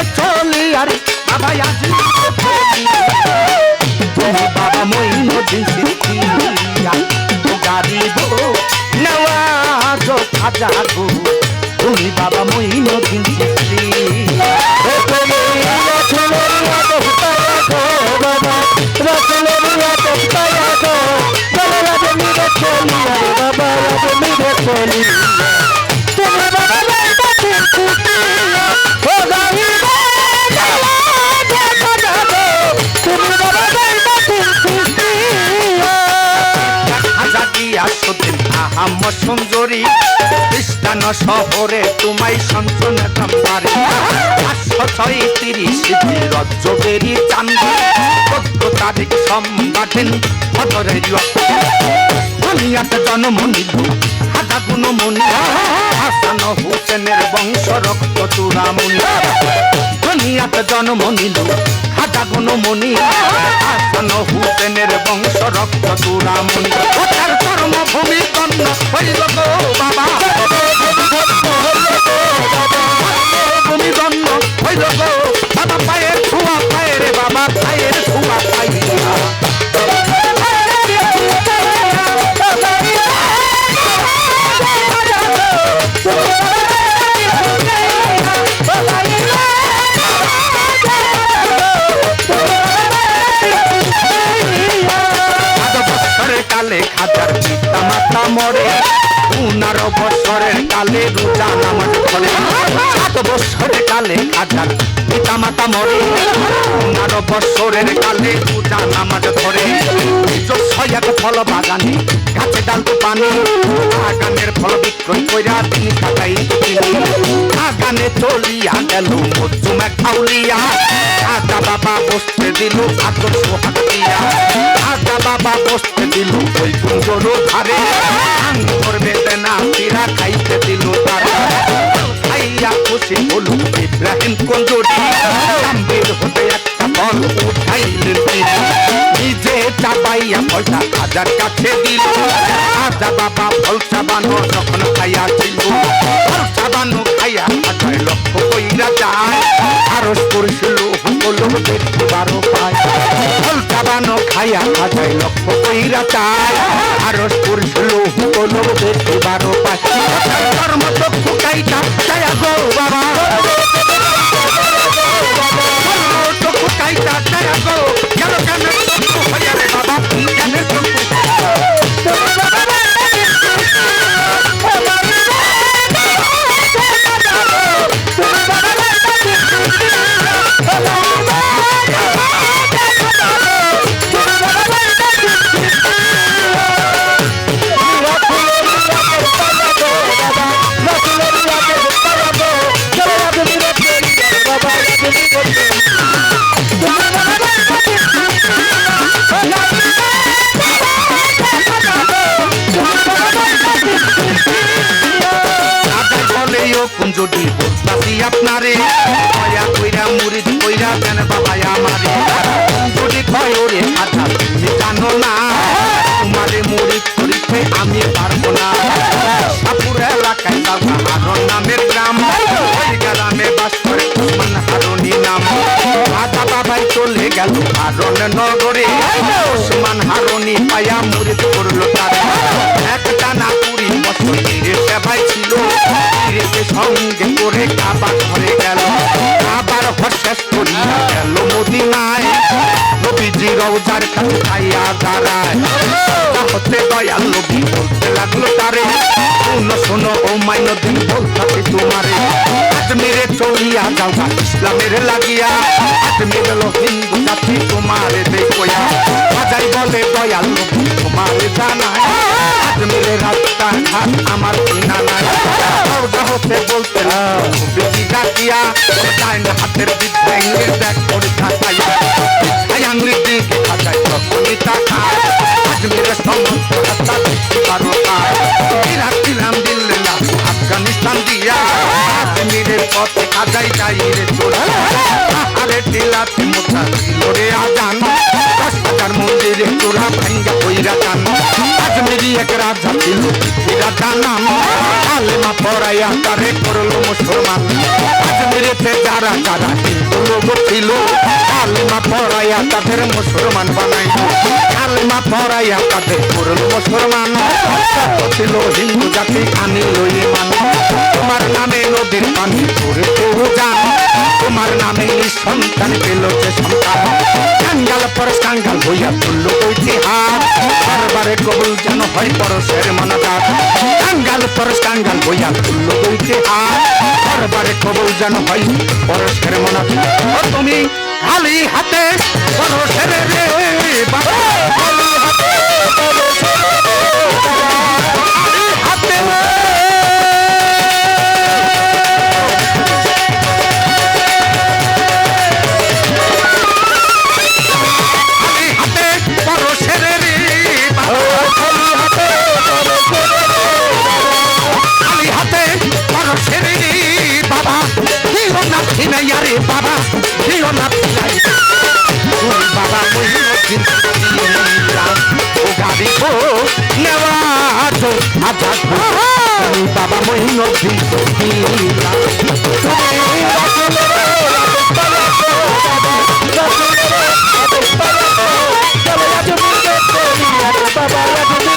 মিলে চলি আরে বাবা আজ। তুমি বাবা মঈনুদ্দিন সিদ্দিয়া গাড়ি গো নওয়াজ খাজা গো। তুমি বাবা মঈনুদ্দিন সিদ্দিয়া আহাম্মদ সুন্দরী, খ্রিস্টান শহরে তোমায় সঞ্চন কাম্পারি পাঁচশো ছয়ত্রিশ রজ্জবেরি চান্দি, চোদ্দ তারিখ সম্বাদেন ভদরের দুনিয়াতে জন্ম নিল হাজা গুণ মনি। হাসান হোসেনের বংশ রক্ত চূড়ামণি। দুনিয়াতে জন্ম নিল হাজা কোনো মনি হাসান হুসেনের বংশ রক্ত চূড়ামণি। তার কর্মভূমি কন্ন হইল গো। খাজার পিতা মাতা মরে। বছরের কালে রোজা নামাজ পড়ে। সাত বছরের কালে খাজার পিতা মাতা মরে। পনেরো বছরের কালে রোজা নামাজ ধরে ছয়াক ফল বাগানে, গাছে ডাল তো পানি বাগানের ফল বিক্রয় কইরা তিনি কাটাই বাগানে চলিয়া গেল মজুমা খাউলিয়া। আজা বাবা বসতে দিল আদর সোহাগ দিয়া। আজা বাবা বসতে দিল ওই কুঞ্জর ধারে করবে না কুঞ্জরি গাম্ভীর হতে একটা ফল উঠাইলেন তিনি। নিজে চাবাইয়া পয়সা হাজার কাছে দিল। আজা বাবা ফল চাবানো যখন খাইয়া ছিল। ফল চাবানো খাইয়া হাজার লক্ষ কইরা বারো পায়। কর্ম চক্ষু কাইটা গো বাবা। কুঞ্জটি বলতাছি আপনারে, দয়া কইরা মুরিদ কইরা দেন বাবা আমারে। কুঞ্জটি কয় ওরে তুমি জানো না, তোমারে মুরিদ করিতে আমি পারব না। সাপুর এলাকায় বাবা হারন নামের গ্রাম, ওই গ্রামে বাস করে উসমান হারনি নাম আদা বাবাই চলে গেল হারন নগরে। ঘরে গেল। আবার হর্ষেস করিয়া গেল মদিনায়। নবীজি রওজার কাছে খাইয়া দাঁড়ায় হতে দয়াল নবী বলতে লাগল তারে। শোনো শোনো ও মাইনদিন বলতাছি তোমারে। আজমিরে চলিয়া যাও ইসলামের লাগিয়া। আজমির হলো হিন্দু জাতি তোমারে দেখোয়া। বাজাই বলে দয়াল নবী তোমারে জানায়। আজমিরে রাস্তা ঘাট আরে টিলাতে মোটা ছিল রে আজান হাজার মন্দিরে চোরা ভাঙ্গা কইরা যান আজমিরি এক রাজা ছিল রাজা নাম কালেমা পড়াইয়া তারে করল মুসলমান। আজমিরেতে যারা যারা লোক ছিল কালিমা পড়াইয়া হিন্দু জাতি আনিল ইমান সন্তান পেল যে সন্তান কাঙ্গাল পর কাঙ্গাল হইয়া তুলল ইতিহাস বারবারে কবুল যেন হয় পরশের মনজাত কাঙ্গাল পর কাঙ্গাল হইয়া তুলল ইতিহাস বারবারে কবুল যেন হয় পরশের ও তুমি খালি হাতে পরশের রে, বাবা। তো